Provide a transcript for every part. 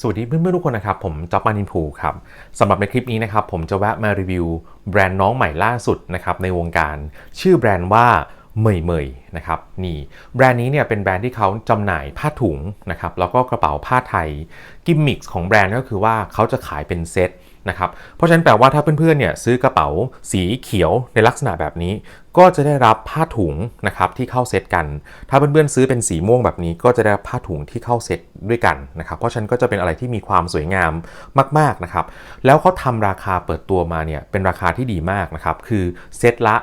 สวัสดีเพื่อนๆทุกคนนะครับ ผมจ๊อบมานินพูครับสำหรับในคลิปนี้นะครับ ผมจะแวะมารีวิวแบรนด์น้องใหม่ล่าสุดนะครับในวงการ ชื่อแบรนด์ว่าเมยเมยนะครับนี่แบรนด์นี้เนี่ยเป็นแบรนด์ที่เขาจำหน่ายผ้าถุงนะครับแล้วก็กระเป๋าผ้าไทย กิมมิคของแบรนด์ก็คือว่าเขาจะขายเป็นเซต นะครับ เพราะฉะนั้นแปลว่าถ้าเพื่อนๆเนี่ยซื้อกระเป๋าสีเขียวในลักษณะแบบนี้ ก็จะได้รับผ้าถุงนะครับที่เข้าเซตกัน ถ้าเพื่อนๆซื้อเป็นสีม่วงแบบนี้ ก็จะได้รับผ้าถุงที่เข้าเซตด้วยกันนะครับ เพราะฉะนั้นก็จะเป็นอะไรที่มีความสวยงามมากๆนะครับ แล้วเขาทำราคาเปิดตัวมาเนี่ยเป็นราคาที่ดีมากนะครับ คือเซตละ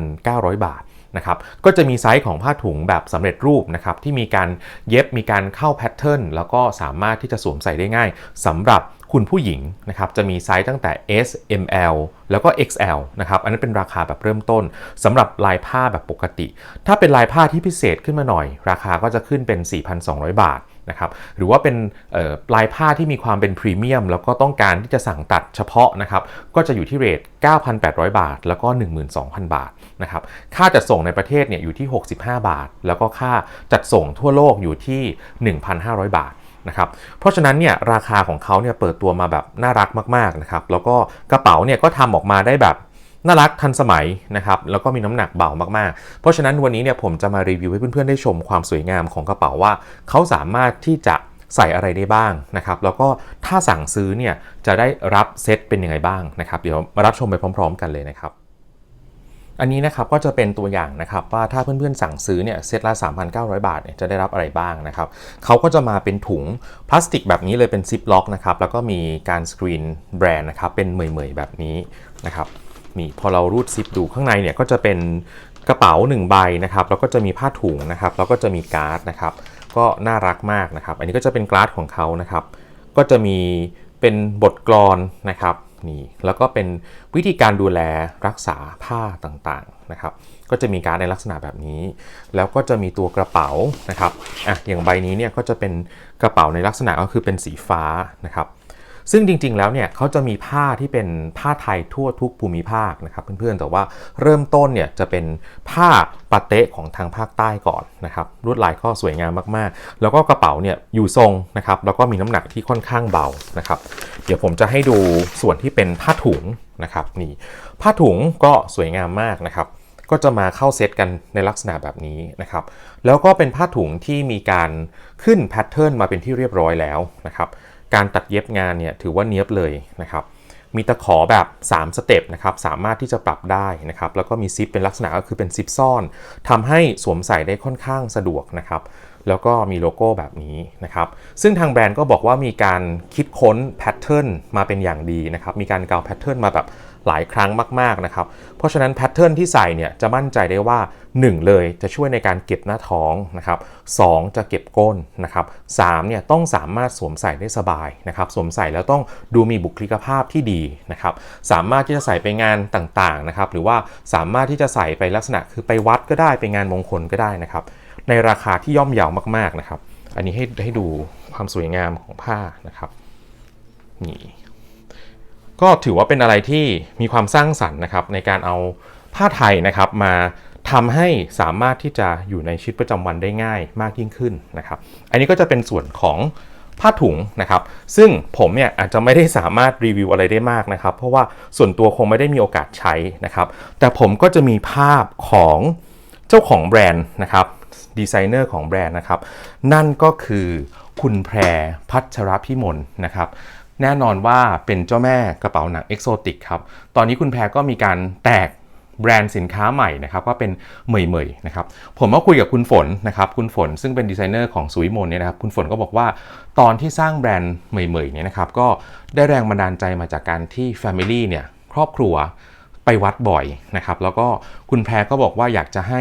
3,900 บาทนะครับก็จะมีไซส์ของผ้าถุงแบบสำเร็จรูปนะครับที่มีการเย็บมีการเข้าแพทเทิร์นแล้วก็สามารถที่จะสวมใส่ได้ง่ายสำหรับ คุณผู้หญิงนะครับจะมีไซส์ตั้งแต่ S M L แล้วก็ XL นะครับ อันนั้นเป็นราคาแบบเริ่มต้นสำหรับลายผ้าแบบปกติ ถ้าเป็นลายผ้าที่พิเศษขึ้นมาหน่อย ราคาก็จะขึ้นเป็น 4,200 บาทนะครับหรือว่าเป็นลายผ้าที่มีความเป็นพรีเมียม แล้วก็ต้องการที่จะสั่งตัดเฉพาะนะครับก็จะอยู่ที่เรท 9,800 บาท แล้วก็ 12,000 บาทนะครับค่าจัดส่งในประเทศเนี่ยอยู่ที่ 65 บาท แล้วก็ค่าจัดส่งทั่วโลกอยู่ที่ 1,500 บาท นะครับเพราะฉะนั้นเนี่ยราคาของเขาเนี่ยเปิดตัวมาแบบน่ารักมากๆนะครับแล้วก็กระเป๋าเนี่ยก็ทำออกมาได้แบบน่ารักทันสมัยนะครับแล้วก็มีน้ำหนักเบามากๆ เพราะฉะนั้นวันนี้เนี่ยผมจะมารีวิวให้เพื่อนๆได้ชมความสวยงามของกระเป๋าว่าเขาสามารถที่จะใส่อะไรได้บ้างนะครับแล้วก็ถ้าสั่งซื้อเนี่ยจะได้รับเซตเป็นยังไงบ้างนะครับเดี๋ยวมารับชมไปพร้อม ๆ กันเลยนะครับ อันนี้นะครับก็จะเป็นตัวอย่างนะครับว่าถ้าเพื่อนๆสั่งซื้อเนี่ยเซตละ 3,900 บาทเนี่ยจะได้รับอะไรบ้างนะครับเขาก็จะมาเป็นถุงพลาสติกแบบนี้เลยเป็นซิปล็อกนะครับแล้วก็มีการสกรีนแบรนด์นะครับเป็นเหมยๆแบบนี้นะครับนี่พอเรารูดซิปดูข้างในเนี่ยก็จะเป็นกระเป๋า 1 ใบนะครับแล้วก็จะมีผ้าถุงนะครับแล้วก็จะมีการ์ดนะครับก็น่ารักมากนะครับ อันนี้ก็จะเป็นการ์ดของเขานะครับก็จะมีเป็นบทกลอนนะครับ นีแล้วก็เป็นวิธีการดูแลรักษาผ้าต่างๆนะครับ ก็จะมีการในลักษณะแบบนี้ แล้วก็จะมีตัวกระเป๋านะครับอะอย่างใบนี้เนี่ยก็จะเป็นกระเป๋าในลักษณะก็คือเป็นสีฟ้านะครับ ซึ่งจริง ๆ แล้วเนี่ยเขาจะมีผ้าที่เป็นผ้าไทยทั่วทุกภูมิภาคนะครับเพื่อนๆ แต่ว่าเริ่มต้นเนี่ยจะเป็นผ้าปาเตะของทางภาคใต้ก่อนนะครับลวดลายก็สวยงามมากๆ แล้วก็กระเป๋าเนี่ยอยู่ทรงนะครับแล้วก็มีน้ำหนักที่ค่อนข้างเบานะครับเดี๋ยวผมจะให้ดูส่วนที่เป็นผ้าถุงนะครับนี่ผ้าถุงก็สวยงามมากนะครับก็จะมาเข้าเซตกันในลักษณะแบบนี้นะครับ แล้วก็เป็นผ้าถุงที่มีการขึ้นแพทเทิร์นมาเป็นที่เรียบร้อยแล้วนะครับ การตัดเย็บงานเนี่ยถือว่าเนี้ยบเลยนะครับมีตะขอแบบ 3 สเต็ปนะครับสามารถที่จะปรับได้นะครับแล้วก็มีซิปเป็นลักษณะก็คือเป็นซิปซ่อนทำให้สวมใส่ได้ค่อนข้างสะดวกนะครับแล้วก็มีโลโก้แบบนี้นะครับซึ่งทางแบรนด์ก็บอกว่ามีการคิดค้นแพทเทิร์นมาเป็นอย่างดีนะครับมีการเกาแพทเทิร์นมาแบบ หลายครั้งมากๆนะครับ เพราะฉะนั้นแพทเทิร์นที่ใส่เนี่ยจะมั่นใจได้ว่า 1 เลยจะช่วยในการเก็บหน้าท้องนะครับสจะเก็บก้นนะครับสเนี่ยต้องสามารถสวมใส่ได้สบายนะครับสวมใส่แล้วต้องดูมีบุคลิกภาพที่ดีนะครับสามารถที่จะใส่ไปงานต่างๆนะครับหรือว่าสามารถที่จะใส่ไปลักษณะคือไปวัดก็ได้ไปงานมงคลก็ได้นะครับในราคาที่ย่อมเยาวมากๆนะครับ อันนี้ให้ให้ดูความสวยงามของผ้านะครับนี่ ก็ถือว่าเป็นอะไรที่มีความสร้างสรรค์นะครับในการเอาผ้าไทยนะครับมาทำให้สามารถที่จะอยู่ในชีวิตประจำวันได้ง่ายมากยิ่งขึ้นนะครับ อันนี้ก็จะเป็นส่วนของผ้าถุงนะครับ ซึ่งผมเนี่ยอาจจะไม่ได้สามารถรีวิวอะไรได้มากนะครับ เพราะว่าส่วนตัวคงไม่ได้มีโอกาสใช้นะครับ แต่ผมก็จะมีภาพของเจ้าของแบรนด์นะครับดีไซเนอร์ของแบรนด์นะครับ นั่นก็คือคุณแพรพัชรพิมลนะครับ แน่นอนว่าเป็นเจ้าแม่กระเป๋าหนังเอกโซติกครับ ตอนนี้คุณแพรก็มีการแตกแบรนด์สินค้าใหม่นะครับก็เป็นเหมยเหมยนะครับ ผมก็คุยกับคุณฝนนะครับคุณฝนซึ่งเป็นดีไซเนอร์ของสุวิมลเนี่ยนะครับคุณฝนก็บอกว่าตอนที่สร้างแบรนด์เหมยเหมยเนี่ยนะครับก็ได้แรงบันดาลใจมาจากการที่ Family เนี่ยครอบครัวไปวัดบ่อยนะครับแล้วก็คุณแพรก็บอกว่าอยากจะให้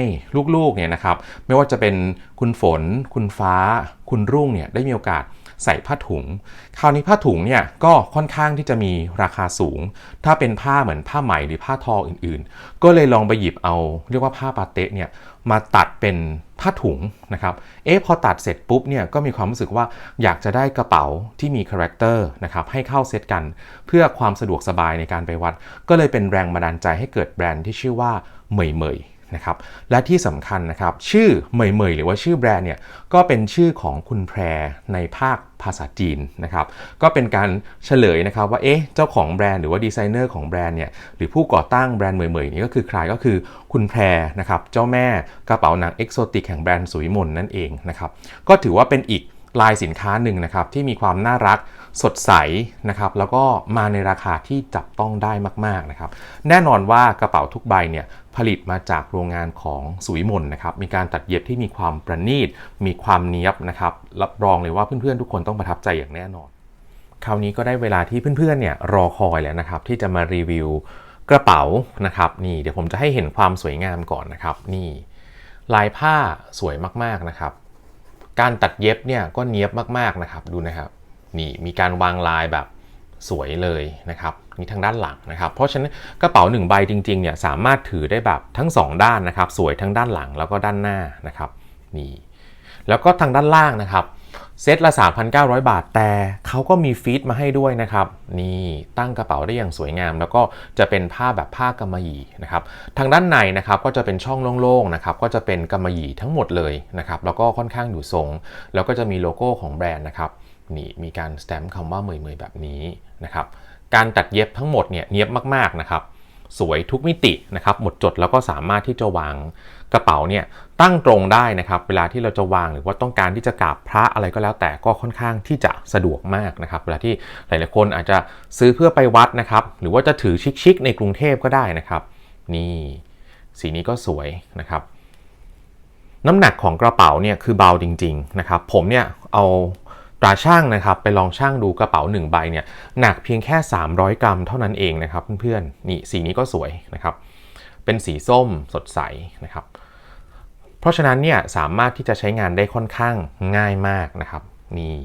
ลูกๆเนี่ยนะครับไม่ว่าจะเป็นคุณฝน คุณฟ้า คุณรุ่งเนี่ยได้มีโอกาส ใส่ผ้าถุง คราวนี้ผ้าถุงเนี่ยก็ค่อนข้างที่จะมีราคาสูง ถ้าเป็นผ้าเหมือนผ้าไหมหรือผ้าทออื่นๆ ก็เลยลองไปหยิบเอา เรียกว่าผ้าปาเตะเนี่ยมาตัดเป็นผ้าถุงนะครับ เอ๊ะพอตัดเสร็จปุ๊บเนี่ยก็มีความรู้สึกว่าอยากจะได้กระเป๋าที่มีคาแรคเตอร์นะครับให้เข้าเซตกัน เพื่อความสะดวกสบายในการไปวัด ก็เลยเป็นแรงบันดาลใจให้เกิดแบรนด์ที่ชื่อว่าเหมยเหมย นะครับและที่สำคัญนะครับชื่อเหมยเหมยหรือว่าชื่อแบรนด์เนี่ยก็เป็นชื่อของคุณแพรในภาคภาษาจีนนะครับก็เป็นการเฉลยนะครับว่าเอ๊ะเจ้าของแบรนด์หรือว่าดีไซเนอร์ของแบรนด์เนี่ยหรือผู้ก่อตั้งแบรนด์เหมยๆนี้ก็คือใครก็คือคุณแพรนะครับเจ้าแม่กระเป๋าหนังเอกโซติกแห่งแบรนด์สุวิมลนั่นเองนะครับก็ถือว่าเป็นอีกลายสินค้าหนึ่งนะครับที่มีความน่ารัก สดใสนะครับแล้วก็มาในราคาที่จับต้องได้มากๆนะครับแน่นอนว่ากระเป๋าทุกใบเนี่ยผลิตมาจากโรงงานของสุวิมลนะครับมีการตัดเย็บที่มีความประณีต มีความเนี้ยบนะครับรับรองเลยว่าเพื่อนๆทุกคนต้องประทับใจอย่างแน่นอน คราวนี้ก็ได้เวลาที่เพื่อนๆเนี่ยรอคอยแล้วนะครับที่จะมารีวิวกระเป๋านะครับนี่เดี๋ยวผมจะให้เห็นความสวยงามก่อนนะครับนี่ลายผ้าสวยมากๆนะครับ การตัดเย็บเนี่ยก็เนี้ยบมากๆนะครับดูนะครับ นี่มีการวางลายแบบสวยเลยนะครับนี่ทางด้านหลังนะครับ เพราะฉะนั้นกระเป๋าหนึ่งใบจริงๆเนี่ยสามารถถือได้แบบทั้งสองด้านนะครับ สวยทั้งด้านหลังแล้วก็ด้านหน้านะครับนี่แล้วก็ทางด้านล่างนะครับเซตละ 3,900 บาท แต่เขาก็มีฟีดมาให้ด้วยนะครับ นี่ตั้งกระเป๋าได้อย่างสวยงาม แล้วก็จะเป็นผ้าแบบผ้ากำมะหยี่นะครับ ทางด้านในนะครับก็จะเป็นช่องโล่งๆนะครับก็จะเป็นกำมะหยี่ทั้งหมดเลยนะครับ แล้วก็ค่อนข้างอยู่ทรง แล้วก็จะมีโลโก้ของแบรนด์นะครับ นี่มีการสแตมป์คำว่าเมยๆแบบนี้นะครับการตัดเย็บทั้งหมดเนี่ยเนียบมากๆนะครับสวยทุกมิตินะครับหมดจดแล้วก็สามารถที่จะวางกระเป๋าเนี่ยตั้งตรงได้นะครับ เวลาที่เราจะวางหรือว่าต้องการที่จะกราบพระอะไรก็แล้วแต่ก็ค่อนข้างที่จะสะดวกมากนะครับ เวลาที่หลายๆคนอาจจะซื้อเพื่อไปวัดนะครับ หรือว่าจะถือชิคๆในกรุงเทพก็ได้นะครับ นี่สีนี้ก็สวยนะครับ น้ำหนักของกระเป๋าเนี่ยคือเบาจริง ๆนะครับ ผมเนี่ยเอา ตาช่างนะครับไปลองช่างดูกระเป๋า 1 ใบเนี่ยหนักเพียงแค่ 300 กรัมเท่านั้นเองนะครับเพื่อนๆนี่สีนี้ก็สวยนะครับ เป็นสีส้มสดใสนะครับ เพราะฉะนั้นเนี่ยสามารถที่จะใช้งานได้ค่อนข้างง่ายมากนะครับนี่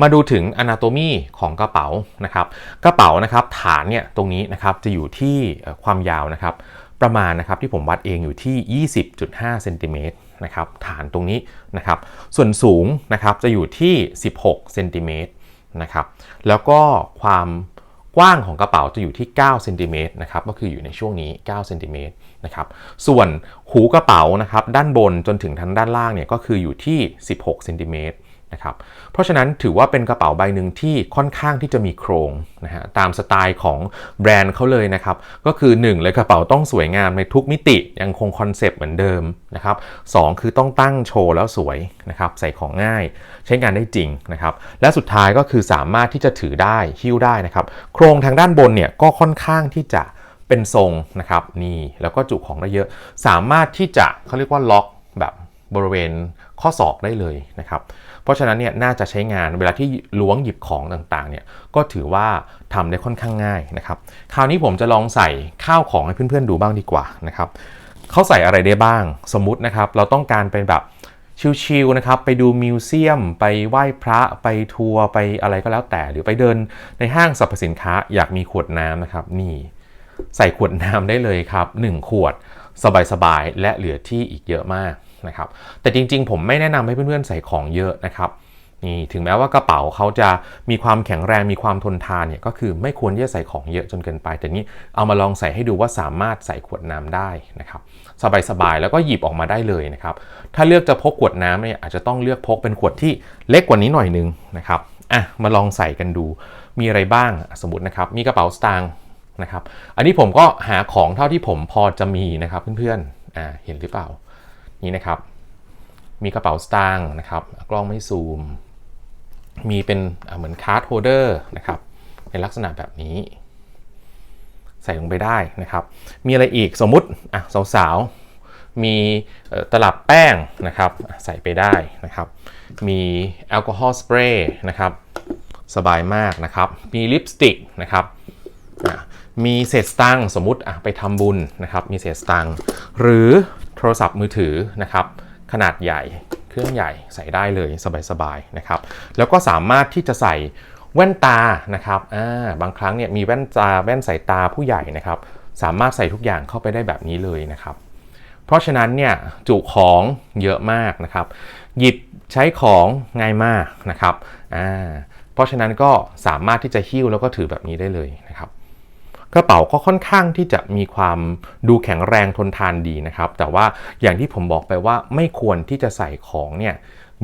มาดูถึง Anatomy ของกระเป๋านะครับ กระเป๋านะครับฐานเนี่ยตรงนี้นะครับจะอยู่ที่ความยาวนะครับ ประมาณนะครับที่ผมวัดเองอยู่ที่ 20.5เซนติเมตร นะครับฐานตรงนี้นะครับ ส่วนสูงนะครับจะอยู่ที่ 16เซนติเมตรนะครับ แล้วก็ความกว้างของกระเป๋าจะอยู่ที่9เซนติเมตรนะครับ ก็คืออยู่ในช่วงนี้9เซนติเมตรนะครับ ส่วนหูกระเป๋านะครับด้านบนจนถึงทางด้านล่างเนี่ยก็คืออยู่ที่ 16เซนติเมตร นะครับเพราะฉะนั้นถือว่าเป็นกระเป๋าใบหนึ่งที่ค่อนข้างที่จะมีโครงนะฮะตามสไตล์ของแบรนด์เขาเลยนะครับก็คือ 1 เลยกระเป๋าต้องสวยงามในทุกมิติยังคงคอนเซปต์เหมือนเดิมนะครับสคือต้องตั้งโชว์แล้วสวยนะครับใส่ของง่ายใช้งานได้จริงนะครับและสุดท้ายก็คือสามารถที่จะถือได้หิ้วได้นะครับโครงทางด้านบนเนี่ยก็ค่อนข้างที่จะเป็นทรงนะครับนี่แล้วก็จุของได้เยอะ สามารถที่จะเขาเรียกว่าล็อกแบบบริเวณ ข้อศอกได้เลยนะครับ เพราะฉะนั้นเนี่ยน่าจะใช้งานเวลาที่ล้วงหยิบของต่างๆเนี่ยก็ถือว่าทำได้ค่อนข้างง่ายนะครับ คราวนี้ผมจะลองใส่ข้าวของให้เพื่อนๆดูบ้างดีกว่านะครับเขาใส่อะไรได้บ้าง สมมุตินะครับเราต้องการเป็นแบบชิลๆนะครับไปดูมิวเซียม ไปไหว้พระไปทัวร์ไปอะไรก็แล้วแต่ หรือไปเดินในห้างสรรพสินค้าอยากมีขวดน้ำนะครับนี่ใส่ขวดน้ำได้เลยครับ 1 ขวดสบายๆ และเหลือที่อีกเยอะมาก นะครับ แต่จริงๆ ผมไม่แนะนำให้เพื่อนๆใส่ของเยอะนะครับนี่ถึงแม้ว่ากระเป๋าเขาจะมีความแข็งแรงมีความทนทานเนี่ยก็คือไม่ควรที่จะใส่ของเยอะจนเกินไป แต่นี้เอามาลองใส่ให้ดูว่าสามารถใส่ขวดน้ำได้นะครับสบายๆแล้วก็หยิบออกมาได้เลยนะครับถ้าเลือกจะพกขวดน้ำเนี่ยอาจจะต้องเลือกพกเป็นขวดที่เล็กกว่านี้หน่อยนึงนะครับอะมาลองใส่กันดูมีอะไรบ้างสมมตินะครับมีกระเป๋าสตางค์นะครับอันนี้ผมก็หาของเท่าที่ผมพอจะมีนะครับเพื่อนๆอ่าเห็นหรือเปล่า นี่นะครับ มีกระเป๋าสตางค์นะครับ กล้องไม่ซูม มีเป็นเหมือนคาร์ดโฮเดอร์นะครับในลักษณะแบบนี้ ใส่ลงไปได้นะครับ มีอะไรอีกสมมุติอะสาวๆ มีตลับแป้งนะครับ ใส่ไปได้นะครับ มีแอลกอฮอล์สเปรย์นะครับ สบายมากนะครับ มีลิปสติกนะครับมีเศษตังสมมุติอะไปทำบุญนะครับ มีเศษตังหรือ ทรศัพท์มือถือนะครับขนาดใหญ่เครื่องใหญ่ใส่ได้เลยสบายๆนะครับแล้วก็สามารถที่จะใส่แว่นตานะครับอ่าบางครั้งเนี่ยมีแว่นตาแว่นสายตาผู้ใหญ่นะครับสามารถใส่ทุกอย่างเข้าไปได้แบบนี้เลยนะครับ เพราะฉะนั้นเนี่ยจุของเยอะมากนะครับ หยิบใช้ของง่ายมากนะครับอ่าเพราะฉะนั้นก็สามารถที่จะหิ้วแล้วก็ถือแบบนี้ได้เลยนะครับ กระเป๋าก็ค่อนข้างที่จะมีความดูแข็งแรงทนทานดีนะครับ แต่ว่าอย่างที่ผมบอกไปว่าไม่ควรที่จะใส่ของเนี่ย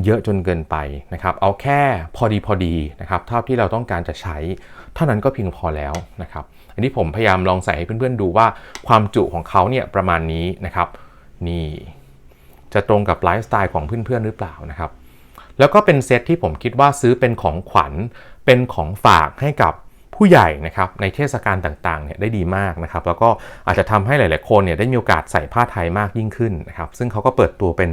เยอะจนเกินไปนะครับ เอาแค่พอดีพอดีนะครับเท่าที่เราต้องการจะใช้ เท่านั้นก็เพียงพอแล้วนะครับ อันนี้ผมพยายามลองใส่ให้เพื่อนๆดูว่าความจุของเขาเนี่ยประมาณนี้นะครับ นี่จะตรงกับไลฟ์สไตล์ของเพื่อนๆหรือเปล่านะครับ แล้วก็เป็นเซตที่ผมคิดว่าซื้อเป็นของขวัญเป็นของฝากให้กับ ผู้ใหญ่นะครับในเทศกาลต่างๆเนี่ยได้ดีมากนะครับแล้วก็อาจจะทำให้หลาย ๆ คนเนี่ยได้มีโอกาสใส่ผ้าไทยมากยิ่งขึ้นนะครับซึ่งเขาก็เปิดตัวเป็น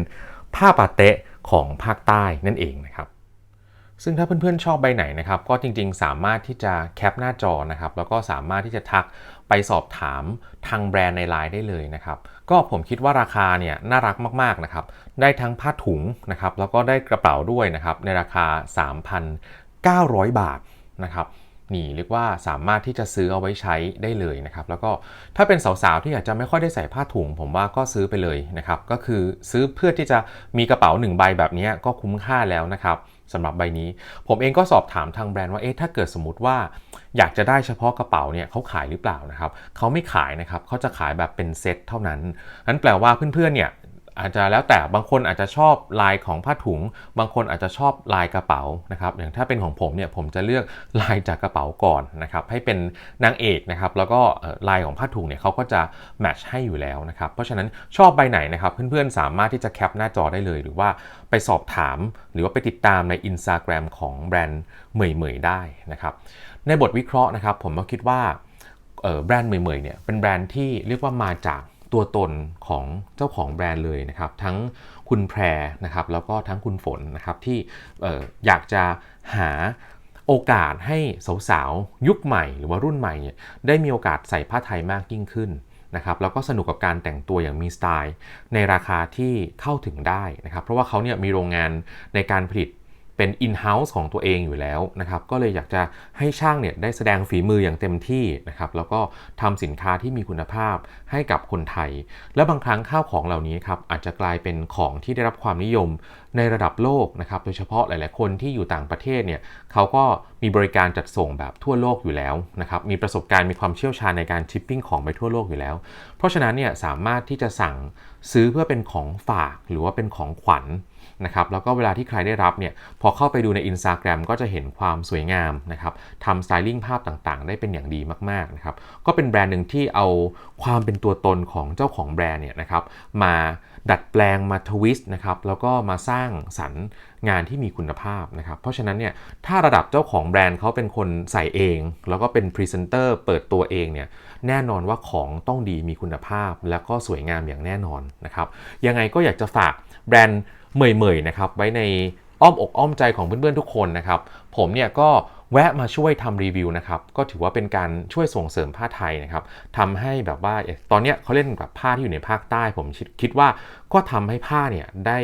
ผ้าปาเตะของภาคใต้นั่นเองนะครับซึ่งถ้าเพื่อนๆชอบใบไหนนะครับก็จริงๆ สามารถที่จะแคปหน้าจอนะครับแล้วก็สามารถที่จะทักไปสอบถามทางแบรนด์ในไลน์ได้เลยนะครับก็ผมคิดว่าราคาเนี่ยน่ารักมากๆนะครับได้ทั้งผ้าถุงนะครับแล้วก็ได้กระเป๋าด้วยนะครับในราคา 3,900 บาทนะครับ นี่เรียกว่าสามารถที่จะซื้อเอาไว้ใช้ได้เลยนะครับแล้วก็ถ้าเป็นสาวๆที่อาจจะไม่ค่อยได้ใส่ผ้าถุง ผมว่าก็ซื้อไปเลยนะครับก็คือซื้อเพื่อที่จะมีกระเป๋าหนึ่งใบแบบนี้ก็คุ้มค่าแล้วนะครับสำหรับใบนี้ ผมเองก็สอบถามทางแบรนด์ว่าเอ๊ะถ้าเกิดสมมติว่า อยากจะได้เฉพาะกระเป๋าเนี่ยเขาขายหรือเปล่านะครับเขาไม่ขายนะครับเขาจะขายแบบเป็นเซ็ตเท่านั้นนั้นแปลว่าเพื่อนๆเนี่ย อาจจะแล้วแต่บางคนอาจจะชอบลายของผ้าถุง บางคนอาจจะชอบลายกระเป๋านะครับอย่างถ้าเป็นของผมเนี่ยผมจะเลือกลายจากกระเป๋าก่อนนะครับให้เป็นนางเอกนะครับแล้วก็ลายของผ้าถุงเนี่ยเขาก็จะแมทช์ให้อยู่แล้วนะครับเพราะฉะนั้นชอบใบไหนนะครับเพื่อนๆสามารถที่จะแคปหน้าจอได้เลย หรือว่าไปสอบถาม หรือว่าไปติดตามใน Instagram ของแบรนด์เหมยเหมยได้นะครับในบทวิเคราะห์นะครับผมก็คิดว่าแบรนด์เหมยเหมยเนี่ยเป็นแบรนด์ที่เรียกว่ามาจาก ตัวตนของเจ้าของแบรนด์เลยนะครับ ทั้งคุณแพรนะครับแล้วก็ทั้งคุณฝนนะครับที่อออยากจะหาโอกาสให้สาวๆยุคใหม่หรือว่ารุ่นใหม่เนี่ยได้มีโอกาสใส่ผ้าไทยมากยิ่งขึ้นนะครับแล้วก็สนุกกับการแต่งตัวอย่างมีสไตล์ ในราคาที่เข้าถึงได้นะครับ เพราะว่าเขาเนี่ยมีโรงงานในการผลิต เป็น in-house ของตัวเองอยู่แล้วนะครับ ก็เลยอยากจะให้ช่างเนี่ยได้แสดงฝีมืออย่างเต็มที่นะครับ แล้วก็ทำสินค้าที่มีคุณภาพให้กับคนไทย และบางครั้งข้าวของเหล่านี้ครับอาจจะกลายเป็นของที่ได้รับความนิยมในระดับโลกนะครับ โดยเฉพาะหลาย ๆ คนที่อยู่ต่างประเทศเนี่ยเขาก็มีบริการจัดส่งแบบทั่วโลกอยู่แล้วนะครับ มีประสบการณ์มีความเชี่ยวชาญในการชิปปิ้งของไปทั่วโลกอยู่แล้ว เพราะฉะนั้นเนี่ยสามารถที่จะสั่งซื้อเพื่อเป็นของฝากหรือว่าเป็นของขวัญ นะครับแล้วก็เวลาที่ใครได้รับเนี่ยพอเข้าไปดูใน Instagram ก็จะเห็นความสวยงามนะครับทำสไตลิ่งภาพต่างๆ ได้เป็นอย่างดีมากๆนะครับก็เป็นแบรนด์หนึ่งที่เอาความเป็นตัวตนของเจ้าของแบรนด์เนี่ยนะครับมาดัดแปลงมาทวิสต์นะครับแล้วก็มาสร้างสรรค์งานที่มีคุณภาพนะครับเพราะฉะนั้นเนี่ยถ้าระดับเจ้าของแบรนด์เขาเป็นคนใส่เอง แล้วก็เป็นพรีเซนเตอร์เปิดตัวเองเนี่ยแน่นอนว่าของต้องดีมีคุณภาพ แล้วก็สวยงามอย่างแน่นอนนะครับยังไงก็อยากจะฝากแบรนด์ เมยๆนะครับไว้ในอ้อมอกอ้อมใจของเพื่อนๆทุกคนนะครับ ผมเนี่ยก็แวะมาช่วยทำรีวิวนะครับ ก็ถือว่าเป็นการช่วยส่งเสริมผ้าไทยนะครับทำให้แบบว่าตอนนี้เขาเล่นกับผ้าที่อยู่ในภาคใต้ ผมคิดว่าก็ทำให้ผ้าเนี่ยได้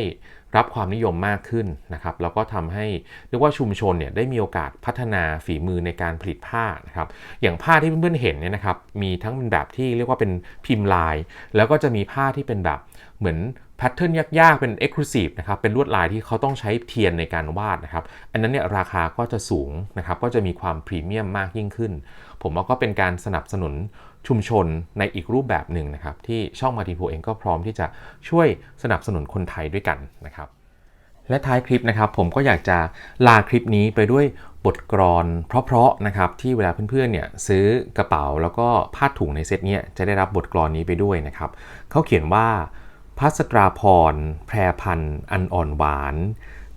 รับความนิยมมากขึ้นนะครับแล้วก็ทำให้เรียกว่าชุมชนเนี่ยได้มีโอกาสพัฒนาฝีมือในการผลิตผ้านะครับอย่างผ้าที่เพื่อนๆเห็นเนี่ยนะครับมีทั้งเป็นแบบที่เรียกว่าเป็นพิมพ์ลาย แล้วก็จะมีผ้าที่เป็นแบบเหมือนแพทเทิร์นยากๆ เป็น Exclusive นะครับเป็นลวดลายที่เขาต้องใช้เทียนในการวาดนะครับอันนั้นเนี่ยราคาก็จะสูงนะครับก็จะมีความพรีเมียมมากยิ่งขึ้น ผมว่าก็เป็นการสนับสนุน ชุมชนในอีกรูปแบบหนึ่งนะครับ ที่ช่องมาติโพเองก็พร้อมที่จะช่วยสนับสนุนคนไทยด้วยกันนะครับ และท้ายคลิปนะครับ ผมก็อยากจะลาคลิปนี้ไปด้วยบทกรอนเพราะๆนะครับที่เวลาเพื่อนๆเนี่ยซื้อกระเป๋าแล้วก็ผ้าถุงในเซตเนี้จะได้รับบทกรอนนี้ไปด้วยนะครับเขาเขียนว่าพัสตราพร แพรพันธ์อันอ่อนหวาน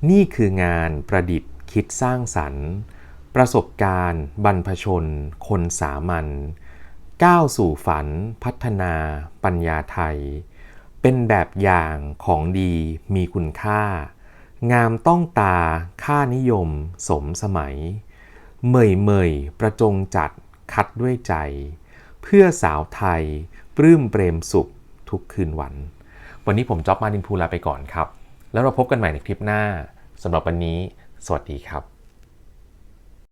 นี่คืองานประดิษฐ์คิดสร้างสรรค์ ประสบการณ์ บรรพชน คนสามัญ ก้าวสู่ฝันพัฒนาปัญญาไทย เป็นแบบอย่างของดีมีคุณค่า งามต้องตาค่านิยมสมสมัย เมยเมยประจงจัดคัดด้วยใจ เพื่อสาวไทยปลื้มเปรมสุขทุกคืนวัน วันนี้ผมจ๊อบมาดินพูลาไปก่อนครับ แล้วเราพบกันใหม่ในคลิปหน้าสำหรับวันนี้ สวัสดีครับ